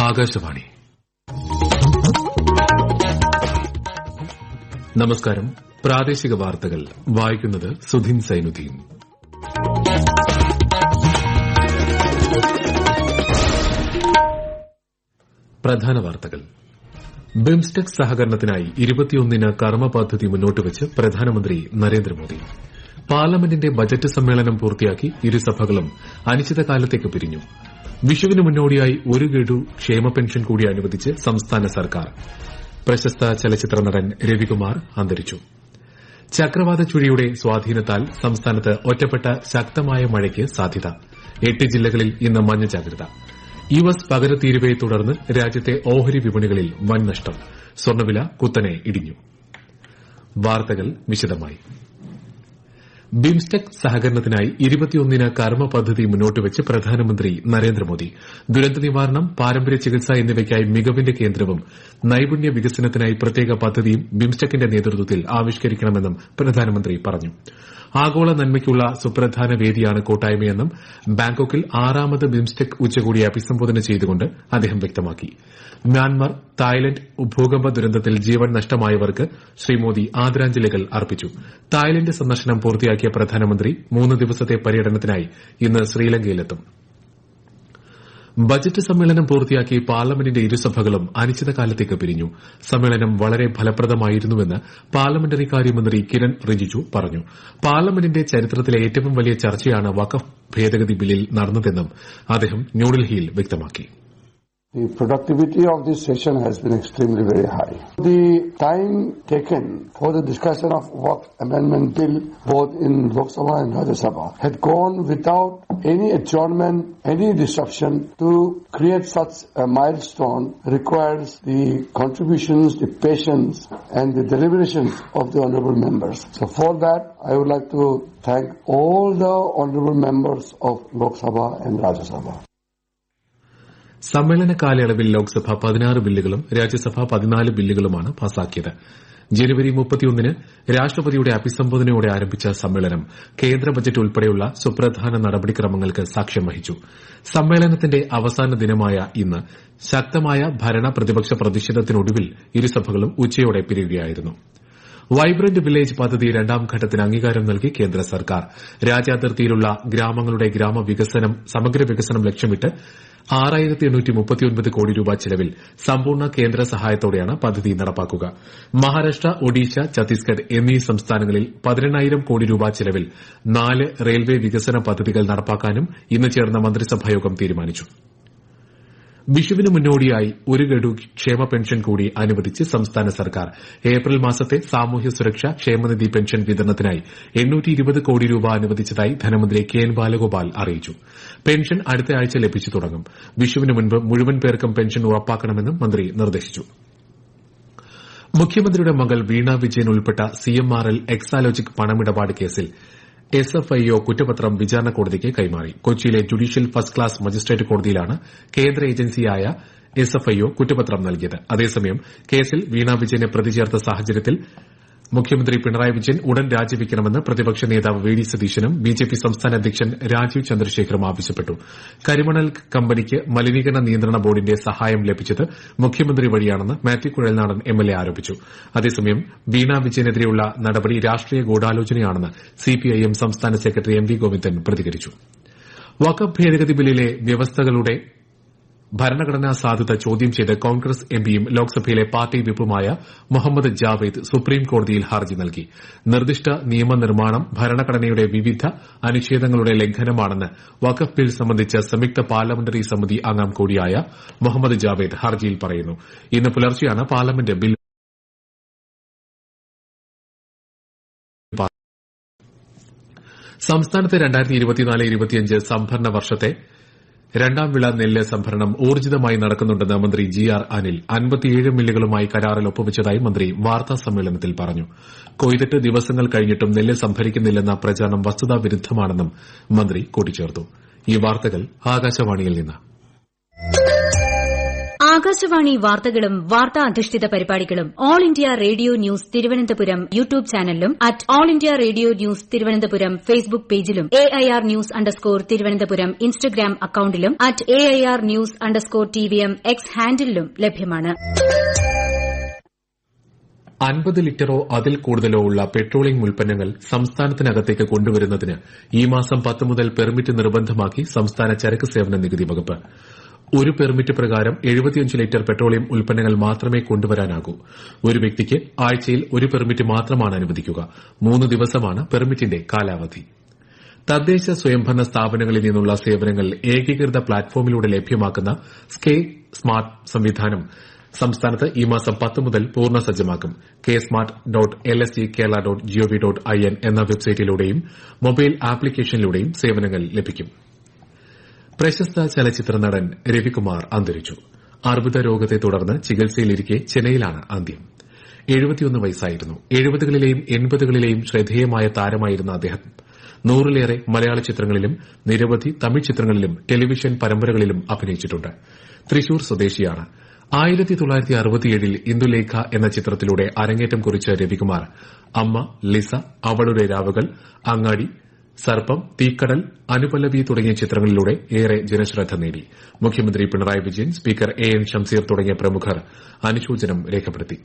ആകാശവാണി. നമസ്കാരം. പ്രാദേശിക വാർത്തകൾ. വായിക്കുന്നത് സുധിൻ സൈനുദ്ദീൻ. പ്രധാന വാർത്തകൾ. ബിംസ്റ്റെക് സഹകരണത്തിനായി ഇരുപത്തിയൊന്നിന് കർമ്മ പദ്ധതി മുന്നോട്ടുവച്ച് പ്രധാനമന്ത്രി നരേന്ദ്രമോദി. പാർലമെന്റിന്റെ ബജറ്റ് സമ്മേളനം പൂർത്തിയാക്കി ഇരുസഭകളും അനിശ്ചിതകാലത്തേക്ക് പിരിഞ്ഞു. വിഷുവിന് മുന്നോടിയായി ഒരു ഗഡു ക്ഷേമ പെൻഷൻ കൂടി അനുവദിച്ച് സംസ്ഥാന സർക്കാർ. പ്രശസ്ത ചലച്ചിത്ര നടൻ രവികുമാർ അന്തരിച്ചു. ചക്രവാത ചുഴിയുടെ സ്വാധീനത്താൽ സംസ്ഥാനത്ത് ഒറ്റപ്പെട്ട ശക്തമായ മഴയ്ക്ക് സാധ്യത. എട്ട് ജില്ലകളിൽ ഇന്ന് മഞ്ഞ ജാഗ്രത. യുഎസ് പകരത്തീരുവയെ തുടർന്ന് രാജ്യത്തെ ഓഹരി വിപണികളിൽ വൻ നഷ്ടം. സ്വർണവില കുത്തനെ ഇടിഞ്ഞു. വാർത്തകൾ വിശദമായി. ബിംസ്റ്റെക് സഹകരണത്തിനായി ഇരുപത്തിയൊന്നിന് കർമ്മ പദ്ധതി മുന്നോട്ടുവച്ച് പ്രധാനമന്ത്രി നരേന്ദ്രമോദി. ദുരന്ത നിവാരണം പാരമ്പര്യ ചികിത്സ എന്നിവയ്ക്കായി മികവിന്റെ കേന്ദ്രവും നൈപുണ്യ വികസനത്തിനായി പ്രത്യേക പദ്ധതിയും ബിംസ്റ്റെക്കിന്റെ നേതൃത്വത്തിൽ ആവിഷ്കരിക്കണമെന്നും പ്രധാനമന്ത്രി പറഞ്ഞു. ആഗോള നന്മയ്ക്കുള്ള സുപ്രധാന വേദിയാണ് കൂട്ടായ്മയെന്നും ബാങ്കോക്കിൽ ആറാമത് ബിംസ്റ്റെക് ഉച്ചകോടിയെ അഭിസംബോധന ചെയ്തുകൊണ്ട് അദ്ദേഹം വ്യക്തമാക്കി. മ്യാൻമർ തായ്ലന്റ് ഭൂകമ്പ ദുരന്തത്തിൽ ജീവൻ നഷ്ടമായവർക്ക് ശ്രീ മോദി ആദരാഞ്ജലികൾ അർപ്പിച്ചു. തായ്ലന്റ് സന്ദർശനം പൂർത്തിയാക്കിയ പ്രധാനമന്ത്രി മൂന്ന് ദിവസത്തെ പര്യടനത്തിനായി ഇന്ന് ശ്രീലങ്കയിലെത്തും. ബജറ്റ് സമ്മേളനം പൂർത്തിയാക്കി പാർലമെന്റിന്റെ ഇരുസഭകളും അനിശ്ചിതകാലത്തേക്ക് പിരിഞ്ഞു. സമ്മേളനം വളരെ ഫലപ്രദമായിരുന്നുവെന്ന് പാർലമെന്ററി കാര്യമന്ത്രി കിരൺ റിജിജു പറഞ്ഞു. പാർലമെന്റിന്റെ ചരിത്രത്തിലെ ഏറ്റവും വലിയ ചർച്ചയാണ് വഖഫ് ഭേദഗതി ബില്ലിൽ നടന്നതെന്നും അദ്ദേഹം ന്യൂഡൽഹിയിൽ വ്യക്തമാക്കി. The productivity of this session has been extremely very high. The time taken for the discussion of work amendment bill both in Lok Sabha and Rajya Sabha had gone without any adjournment, any disruption to create such a milestone requires the contributions, the patience and the deliberations of the honorable members. So for that I would like to thank all the honorable members of Lok Sabha and Rajya Sabha. സമ്മേളന കാലയളവിൽ ലോക്സഭ പതിനാറ് ബില്ലുകളും രാജ്യസഭ പതിനാല് ബില്ലുകളുമാണ് പാസാക്കിയത്. ജനുവരി മുപ്പത്തിയൊന്നിന് രാഷ്ട്രപതിയുടെ അഭിസംബോധനയോടെ ആരംഭിച്ച സമ്മേളനം കേന്ദ്ര ബജറ്റ് ഉൾപ്പെടെയുള്ള സുപ്രധാന നടപടിക്രമങ്ങൾക്ക് സാക്ഷ്യം വഹിച്ചു. സമ്മേളനത്തിന്റെ അവസാന ദിനമായ ഇന്ന് ശക്തമായ ഭരണ പ്രതിപക്ഷ പ്രതിഷേധത്തിനൊടുവിൽ ഇരുസഭകളും ഉച്ചയോടെ പിരിയുകയായിരുന്നു. വൈബ്രന്റ് വില്ലേജ് പദ്ധതി രണ്ടാം ഘട്ടത്തിന് അംഗീകാരം നൽകി കേന്ദ്ര സർക്കാർ. രാജ്യാതിർത്തിയിലുള്ള ഗ്രാമങ്ങളുടെ ഗ്രാമവികസനം സമഗ്ര വികസനം ലക്ഷ്യമിട്ട് ആറായിരത്തി എണ്ണൂറ്റി മുപ്പത്തിയൊൻപത് കോടി രൂപ ചെലവിൽ സമ്പൂർണ കേന്ദ്ര സഹായത്തോടെയാണ് പദ്ധതി നടപ്പാക്കുക. മഹാരാഷ്ട്ര ഒഡീഷ ഛത്തീസ്ഗഡ് എന്നീ സംസ്ഥാനങ്ങളിൽ പതിനെണ്ണായിരം കോടി രൂപ ചെലവിൽ നാല് റെയിൽവേ വികസന പദ്ധതികൾ നടപ്പാക്കാനും ഇന്ന് ചേർന്ന മന്ത്രിസഭായോഗം തീരുമാനിച്ചു. വിഷുവിന് മുന്നോടിയായി ഒരു ഗഡു ക്ഷേമ പെൻഷൻ കൂടി അനുവദിച്ച് സംസ്ഥാന സർക്കാർ. ഏപ്രിൽ മാസത്തെ സാമൂഹ്യ സുരക്ഷാ ക്ഷേമനിധി പെൻഷൻ വിതരണത്തിനായി കോടി രൂപ അനുവദിച്ചതായി ധനമന്ത്രി കെ എൻ ബാലഗോപാൽ അറിയിച്ചു. പെൻഷൻ അടുത്ത ആഴ്ച ലഭിച്ചു തുടങ്ങും. വിഷുവിന് മുൻപ് മുഴുവൻ പേർക്കും പെൻഷൻ ഉറപ്പാക്കണമെന്നും മന്ത്രി നിർദ്ദേശിച്ചു. മുഖ്യമന്ത്രിയുടെ മകൾ വീണ വിജയൻ ഉൾപ്പെട്ട സിഎംആർഎൽ എക്സാലോജിക് പണമിടപാട് കേസിൽ എസ്എഫ്ഐഒ കുറ്റപത്രം വിചാരണ കോടതിക്ക് കൈമാറി. കൊച്ചിയിലെ ജുഡീഷ്യൽ ഫസ്റ്റ് ക്ലാസ് മജിസ്ട്രേറ്റ് കോടതിയിലാണ് കേന്ദ്ര ഏജൻസിയായ എസ്എഫ്ഐഒ കുറ്റപത്രം നൽകിയത്. അതേസമയം കേസിൽ വീണാ വിജയനെ പ്രതിചേർത്ത സാഹചര്യത്തിൽ മുഖ്യമന്ത്രി പിണറായി വിജയൻ ഉടൻ രാജിവെക്കണമെന്ന് പ്രതിപക്ഷ നേതാവ് വി ഡി സതീശനും ബിജെപി സംസ്ഥാന അധ്യക്ഷൻ രാജീവ് ചന്ദ്രശേഖറും ആവശ്യപ്പെട്ടു. കരിമണൽ കമ്പനിക്ക് മലിനീകരണ നിയന്ത്രണ ബോർഡിന്റെ സഹായം ലഭിച്ചത് മുഖ്യമന്ത്രി വഴിയാണെന്ന് മാത്യു കുഴൽനാടൻ എംഎൽഎ ആരോപിച്ചു. അതേസമയം വീണ വിജയനെതിരെയുള്ള നടപടി രാഷ്ട്രീയ ഗൂഢാലോചനയാണെന്ന് സിപിഐഎം സംസ്ഥാന സെക്രട്ടറി എം വി ഗോവിന്ദൻ പ്രതികരിച്ചു. വഖഫ് ഭേദഗതി ബില്ലിലെ വ്യവസ്ഥകളുടെ ഭരണഘടനാ സാധ്യത ചോദ്യം ചെയ്ത് കോൺഗ്രസ് എംപിയും ലോക്സഭയിലെ പാർട്ടി വിപ്പുമായ മുഹമ്മദ് ജാവേദ് സുപ്രീം കോടതിയിൽ ഹർജി നൽകി. നിർദ്ദിഷ്ട നിയമനിർമ്മാണം ഭരണഘടനയുടെ വിവിധ അനുച്ഛേദങ്ങളുടെ ലംഘനമാണെന്ന് വഖഫ് ബിൽ സംബന്ധിച്ച സംയുക്ത പാർലമെന്ററി സമിതി അംഗം കൂടിയായ മുഹമ്മദ് ജാവേദ് ഹർജിയിൽ പറയുന്നു. ഇന്ന് പുലർച്ചെയാണ് പാർലമെന്റ് ബിൽ സംസ്ഥാനത്തെ സംഭരണ വർഷത്തെ രണ്ടാം വിള നെല്ല് സംഭരണം ഊർജിതമായി നടക്കുന്നുണ്ടെന്ന് മന്ത്രി ജി ആർ അനിൽ അൻപത്തിയേഴ് മില്ലുകളുമായി കരാറിൽ ഒപ്പുവച്ചതായി മന്ത്രി വാർത്താ സമ്മേളനത്തിൽ പറഞ്ഞു. കൊയ്തിട്ട് ദിവസങ്ങൾ കഴിഞ്ഞിട്ടും നെല്ല് സംഭരിക്കുന്നില്ലെന്ന പ്രചാരണം വസ്തുതാ വിരുദ്ധമാണെന്നും മന്ത്രി കൂട്ടിച്ചേർത്തു. ആകാശവാണി വാർത്തകളും വാർത്താ അധിഷ്ഠിത പരിപാടികളും all India radio news Thiruvananthapuram YouTube ചാനലിലും at all India radio news Thiruvananthapuram Facebook പേജിലും A I R news underscore Thiruvananthapuram Instagram അക്കൌണ്ടിലും at A I R news underscore T V M X ഹാൻഡിലും ലഭ്യമാണ്. അൻപത് ലിറ്ററോ അതിൽ കൂടുതലോ ഉള്ള പെട്രോളിംഗ് ഉൽപ്പന്നങ്ങൾ സംസ്ഥാനത്തിനകത്തേക്ക് കൊണ്ടുവരുന്നതിന് ഈ മാസം പത്ത് മുതൽ പെർമിറ്റ് നിർബന്ധമാക്കി സംസ്ഥാന ചരക്ക് സേവന നികുതി വകുപ്പ്. ഒരു പെർമിറ്റ് പ്രകാരം എഴുപത്തിയഞ്ച് ലിറ്റർ പെട്രോളിയം ഉൽപ്പന്നങ്ങൾ മാത്രമേ കൊണ്ടുവരാനാകൂ. ഒരു വ്യക്തിക്ക് ആഴ്ചയിൽ ഒരു പെർമിറ്റ് മാത്രമാണ് അനുവദിക്കുക. മൂന്ന് ദിവസമാണ് പെർമിറ്റിന്റെ കാലാവധി. തദ്ദേശ സ്വയംഭരണ സ്ഥാപനങ്ങളിൽ നിന്നുള്ള സേവനങ്ങൾ ഏകീകൃത പ്ലാറ്റ്ഫോമിലൂടെ ലഭ്യമാക്കുന്ന സ്കേ സ്മാർട്ട് സംവിധാനം സംസ്ഥാനത്ത് ഈ മാസം പത്ത് മുതൽ പൂർണ സജ്ജമാക്കും. K smart dot L S G Kerala dot gov dot I N എന്ന വെബ്സൈറ്റിലൂടെയും മൊബൈൽ ആപ്ലിക്കേഷനിലൂടെയും സേവനങ്ങൾ ലഭിക്കും. പ്രശസ്ത ചലച്ചിത്ര നടൻ രവികുമാർ അന്തരിച്ചു. അർബുദ രോഗത്തെ തുടർന്ന് ചികിത്സയിലിരിക്കെ ചെന്നൈയിലാണ് അന്ത്യം. എഴുപത്തിയൊന്ന് വയസ്സായിരുന്നു. എഴുപതുകളിലെയും എൺപതുകളിലെയും ശ്രദ്ധേയമായ താരമായിരുന്ന അദ്ദേഹം. നൂറിലേറെ മലയാള ചിത്രങ്ങളിലും നിരവധി തമിഴ് ചിത്രങ്ങളിലും ടെലിവിഷൻ പരമ്പരകളിലും അഭിനയിച്ചിട്ടുണ്ട്. തൃശൂർ സ്വദേശിയാണ്. ആയിരത്തി തൊള്ളായിരത്തി അറുപത്തിയേഴിൽ ഇന്ദുലേഖ എന്ന ചിത്രത്തിലൂടെ അരങ്ങേറ്റം കുറിച്ച രവികുമാർ അമ്മ ലിസ അവളുടെ രാവുകൾ അങ്ങാടി സർപ്പം തീക്കടൽ അനുപല്ലവി തുടങ്ങിയ ചിത്രങ്ങളിലൂടെ ഏറെ ജനശ്രദ്ധ നേടി. മുഖ്യമന്ത്രി Pinarayi Vijayan speaker A N Shamseer തുടങ്ങിയ പ്രമുഖർ അനുശോചനം രേഖപ്പെടുത്തി.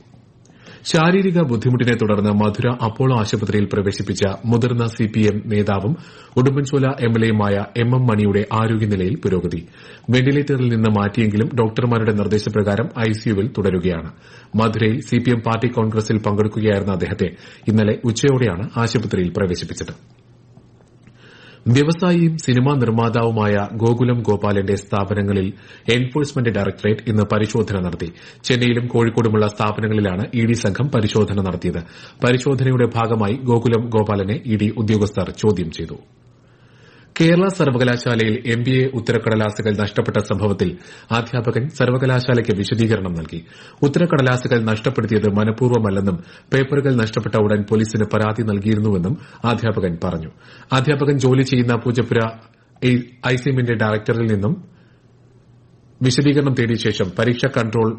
ശാരീരിക ബുദ്ധിമുട്ടിനെ തുടർന്ന് മധുര അപ്പോളോ ആശുപത്രിയിൽ പ്രവേശിപ്പിച്ച മുതിർന്ന സിപിഎം നേതാവും ഉടുമ്പൻചോല എംഎൽഎയുമായ എം എം മണിയുടെ ആരോഗ്യനിലയിൽ പുരോഗതി. വെന്റിലേറ്ററിൽ നിന്ന് മാറ്റിയെങ്കിലും ഡോക്ടർമാരുടെ നിർദ്ദേശപ്രകാരം ഐസിയുവിൽ തുടരുകയാണ്. മധുരയിൽ സിപിഎം പാർട്ടി കോൺഗ്രസിൽ പങ്കെടുക്കുകയായിരുന്ന അദ്ദേഹത്തെ ഇന്നലെ ഉച്ചയോടെയാണ് ആശുപത്രിയിൽ പ്രവേശിപ്പിച്ചത്. വ്യവസായിയും സിനിമാ നിർമ്മാതാവുമായ ഗോകുലം ഗോപാലന്റെ സ്ഥാപനങ്ങളിൽ എൻഫോഴ്സ്മെന്റ് ഡയറക്ടറേറ്റ് ഇന്ന് പരിശോധന നടത്തി. ചെന്നൈയിലും കോഴിക്കോടുമുള്ള സ്ഥാപനങ്ങളിലാണ് ഇഡി സംഘം പരിശോധന നടത്തിയത്. പരിശോധനയുടെ ഭാഗമായി ഗോകുലം ഗോപാലനെ ഇഡി ഉദ്യോഗസ്ഥർ ചോദ്യം ചെയ്തു. കേരള സർവകലാശാലയിൽ എം ബി എ ഉത്തരക്കടലാസുകൾ നഷ്ടപ്പെട്ട സംഭവത്തിൽ അധ്യാപകൻ സർവകലാശാലയ്ക്ക് വിശദീകരണം നൽകി. ഉത്തരക്കടലാസുകൾ നഷ്ടപ്പെടുത്തിയത് മനഃപൂർവമല്ലെന്നും പേപ്പറുകൾ നഷ്ടപ്പെട്ട ഉടൻ പോലീസിന് പരാതി നൽകിയിരുന്നുവെന്നും അധ്യാപകൻ പറഞ്ഞു. അധ്യാപകൻ ജോലി ചെയ്യുന്ന പൂജപ്പുര ഐസിഎമ്മിന്റെ ഡയറക്ടറിൽ നിന്നും വിശദീകരണം തേടിയ ശേഷം പരീക്ഷാ കൺട്രോൾ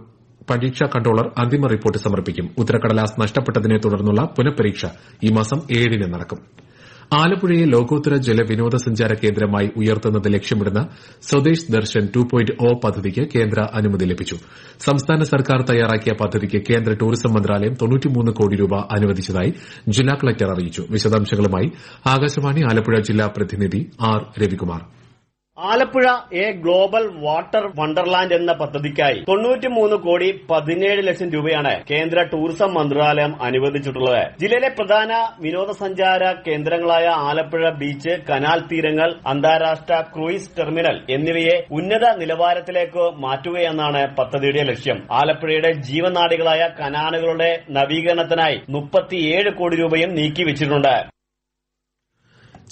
പരീക്ഷാ കൺട്രോളർ അന്തിമ റിപ്പോർട്ട് സമർപ്പിക്കും. ഉത്തരക്കടലാസ് നഷ്ടപ്പെട്ടതിനെ തുടർന്നുള്ള പുനഃപരീക്ഷ ഈ മാസം ഏഴിന് നടക്കും. ആലപ്പുഴയെ ലോകോത്തര ജലവിനോദസഞ്ചാര കേന്ദ്രമായി ഉയർത്തുന്നത് ലക്ഷ്യമിടുന്ന Swadesh Darshan two point O പദ്ധതിക്ക് കേന്ദ്ര അനുമതി ലഭിച്ചു. സംസ്ഥാന സർക്കാർ തയ്യാറാക്കിയ പദ്ധതിക്ക് കേന്ദ്ര ടൂറിസം മന്ത്രാലയം കോടി രൂപ അനുവദിച്ചതായി ജില്ലാ കളക്ടർ അറിയിച്ചു. വിശദാംശങ്ങളുമായി ആകാശവാണി ആലപ്പുഴ ജില്ലാ പ്രതിനിധി R Ravikumar. Alappuzha A global water wonderland എന്ന പദ്ധതിക്കായി തൊണ്ണൂറ്റിമൂന്ന് കോടി പതിനേഴ് ലക്ഷം രൂപയാണ് കേന്ദ്ര ടൂറിസം മന്ത്രാലയം അനുവദിച്ചിട്ടുള്ളത്. ജില്ലയിലെ പ്രധാന വിനോദസഞ്ചാര കേന്ദ്രങ്ങളായ ആലപ്പുഴ ബീച്ച് കനാൽ തീരങ്ങൾ അന്താരാഷ്ട്ര ക്രൂയിസ് ടെർമിനൽ എന്നിവയെ ഉന്നത നിലവാരത്തിലേക്ക് മാറ്റുകയെന്നാണ് പദ്ധതിയുടെ ലക്ഷ്യം. ആലപ്പുഴയുടെ ജീവനാടികളായ കനാലുകളുടെ നവീകരണത്തിനായി മുപ്പത്തിയേഴ് കോടി രൂപയും നീക്കിവച്ചിട്ടുണ്ട്.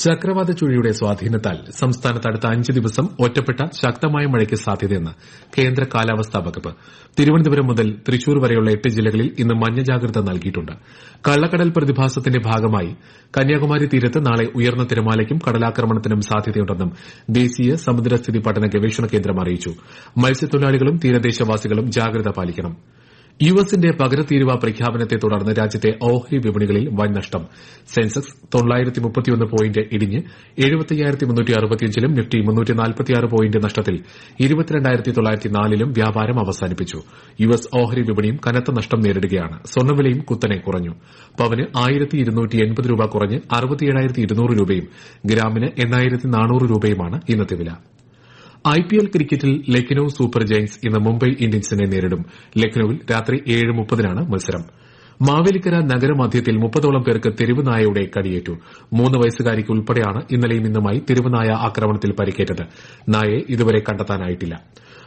ചക്രവാത ചുഴിയുടെ സ്വാധീനത്താൽ സംസ്ഥാനത്ത് അടുത്ത അഞ്ച് ദിവസം ഒറ്റപ്പെട്ട ശക്തമായ മഴയ്ക്ക് സാധ്യതയെന്ന് കേന്ദ്ര കാലാവസ്ഥാ വകുപ്പ്. തിരുവനന്തപുരം മുതൽ തൃശൂർ വരെയുള്ള എട്ട് ജില്ലകളിൽ ഇന്ന് മഞ്ഞ ജാഗ്രത നൽകിയിട്ടുണ്ട്. കള്ളക്കടൽ പ്രതിഭാസത്തിന്റെ ഭാഗമായി കന്യാകുമാരി തീരത്ത് നാളെ ഉയർന്ന തിരമാലയ്ക്കും കടലാക്രമണത്തിനും സാധ്യതയുണ്ടെന്നും ദേശീയ സമുദ്രസ്ഥിതി പഠന ഗവേഷണ കേന്ദ്രം അറിയിച്ചു. മത്സ്യത്തൊഴിലാളികളും തീരദേശവാസികളും ജാഗ്രത പാലിക്കണം. യു എസിന്റെ പകരത്തീരുവ പ്രഖ്യാപനത്തെ തുടർന്ന് രാജ്യത്തെ ഓഹരി വിപണികളിൽ വൻ നഷ്ടം. സെൻസെക്സ് പോയിന്റ് ഇടിഞ്ഞ് നിഫ്റ്റി പോയിന്റ് നഷ്ടത്തിൽ വ്യാപാരം അവസാനിപ്പിച്ചു. യു എസ് ഓഹരി വിപണിയും കനത്ത നഷ്ടം നേരിടുകയാണ്. സ്വർണവിലയും കുത്തനെ കുറഞ്ഞു. പവന് രൂപ കുറഞ്ഞ് രൂപയും ഗ്രാമിന് എണ്ണായിരത്തി നാനൂറ് രൂപയുമാണ് ഇന്നത്തെ വില. ഐപിഎൽ ക്രിക്കറ്റിൽ ലക്നൌ സൂപ്പർ ജയന്റ്സ് ഇന്ന് മുംബൈ ഇന്ത്യൻസിനെ നേരിടും. ലക്നൌവിൽ രാത്രി ഏഴ് മുപ്പതിനാണ് മത്സരം. മാവേലിക്കര നഗരമധ്യത്തിൽ മുപ്പതോളം പേർക്ക് തെരുവുനായയുടെ കടിയേറ്റു. മൂന്ന് വയസ്സുകാരിക്ക് ഉൾപ്പെടെയാണ് ഇന്നലെയും ഇന്നുമായി തെരുവുനായ ആക്രമണത്തിൽ പരിക്കേറ്റത്. നായയെ ഇതുവരെ കണ്ടെത്താനായിട്ടില്ല.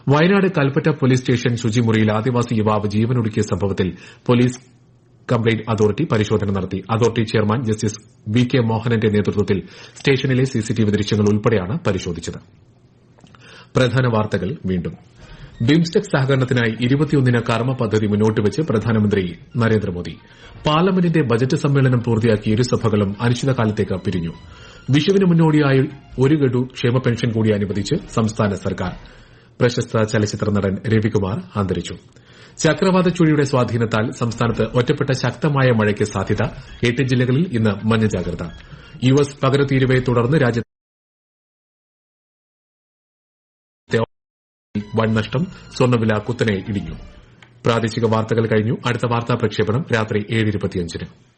വയനാട് കൽപ്പറ്റ പോലീസ് സ്റ്റേഷൻ ശുചിമുറിയിൽ ആദിവാസി യുവാവ് ജീവനൊടുക്കിയ സംഭവത്തിൽ പോലീസ് കംപ്ലയിന്റ് അതോറിറ്റി പരിശോധന നടത്തി. Authority chairman justice V K മോഹനന്റെ നേതൃത്വത്തിൽ സ്റ്റേഷനിലെ സിസിടിവി ദൃശ്യങ്ങൾ ഉൾപ്പെടെയാണ് പരിശോധിച്ചത്. പ്രധാന വാർത്തകൾ വീണ്ടും. ബിംസ്റ്റെക് സഹകരണത്തിനായി ഇരുപത്തിയൊന്നിന് കർമ്മ പദ്ധതി മുന്നോട്ടുവച്ച് പ്രധാനമന്ത്രി നരേന്ദ്രമോദി. പാർലമെന്റിന്റെ ബജറ്റ് സമ്മേളനം പൂർത്തിയാക്കി ഇരുസഭകളും അനിശ്ചിതകാലത്തേക്ക് പിരിഞ്ഞു. വിഷുവിന് മുന്നോടിയായി ഒരു ഗഡു ക്ഷേമ പെൻഷൻ കൂടി അനുവദിച്ച് സംസ്ഥാന സർക്കാർ. പ്രശസ്ത ചലച്ചിത്ര നടൻ രവികുമാർ അന്തരിച്ചു. ചക്രവാത ചുഴിയുടെ സ്വാധീനത്താൽ സംസ്ഥാനത്ത് ഒറ്റപ്പെട്ട ശക്തമായ മഴയ്ക്ക് സാധ്യത. എട്ട് ജില്ലകളിൽ ഇന്ന് മഞ്ഞ ജാഗ്രത. യു എസ് പകരത്തീരുവയെ തുടർന്ന് രാജ്യത്തെ വൻ നഷ്ടം സ്വർണവില കുത്തനെ ഇടിഞ്ഞു. പ്രാദേശിക വാർത്തകൾ കഴിഞ്ഞു. അടുത്ത വാർത്താ പ്രക്ഷേപണം രാത്രി ഏഴ് ഇരുപത്തിയഞ്ചിന്.